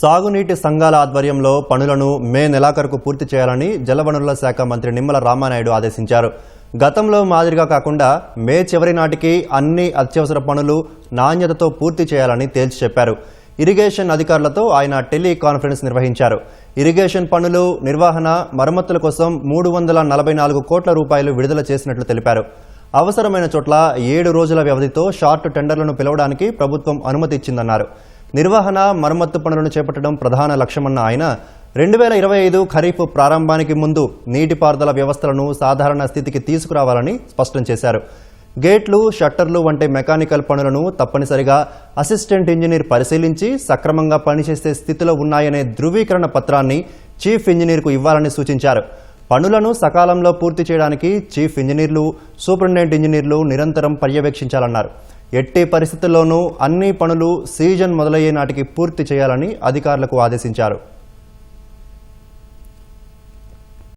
సాగునీటి సంఘాల ఆధ్వర్యంలో పనులను మే నెలాఖరుకు పూర్తి చేయాలని జలవనరుల శాఖ మంత్రి నిమ్మల రామానాయుడు ఆదేశించారు. గతంలో మాదిరిగా కాకుండా మే చివరి నాటికి అన్ని అత్యవసర పనులు నాణ్యతతో పూర్తి చేయాలని తేల్చి చెప్పారు. ఇరిగేషన్ అధికారులతో ఆయన టెలికాన్ఫరెన్స్ నిర్వహించారు. ఇరిగేషన్ పనులు నిర్వహణ మరమ్మతుల కోసం మూడు వందల నలభై నాలుగు కోట్ల రూపాయలు విడుదల చేసినట్లు తెలిపారు. అవసరమైన చోట్ల ఏడు రోజుల వ్యవధితో షార్ట్ టెండర్లను పిలవడానికి ప్రభుత్వం అనుమతి ఇచ్చిందన్నారు. నిర్వహణ మరమ్మత్తు పనులను చేపట్టడం ప్రధాన లక్ష్యమన్న ఆయన రెండు వేల ఇరవై ఐదు ఖరీఫ్ ప్రారంభానికి ముందు నీటిపారుదల వ్యవస్థలను సాధారణ స్థితికి తీసుకురావాలని స్పష్టం చేశారు. గేట్లు షట్టర్లు వంటి మెకానికల్ పనులను తప్పనిసరిగా అసిస్టెంట్ ఇంజనీర్ పరిశీలించి సక్రమంగా పనిచేసే స్థితిలో ఉన్నాయనే ధృవీకరణ పత్రాన్ని చీఫ్ ఇంజనీర్కు ఇవ్వాలని సూచించారు. పనులను సకాలంలో పూర్తి చేయడానికి చీఫ్ ఇంజనీర్లు సూపరింటెండెంట్ ఇంజనీర్లు నిరంతరం పర్యవేక్షించాలన్నారు. ఎట్టి పరిస్థితుల్లోనూ అన్ని పనులు సీజన్ మొదలయ్యే నాటికి పూర్తి చేయాలని అధికారులకు ఆదేశించారు.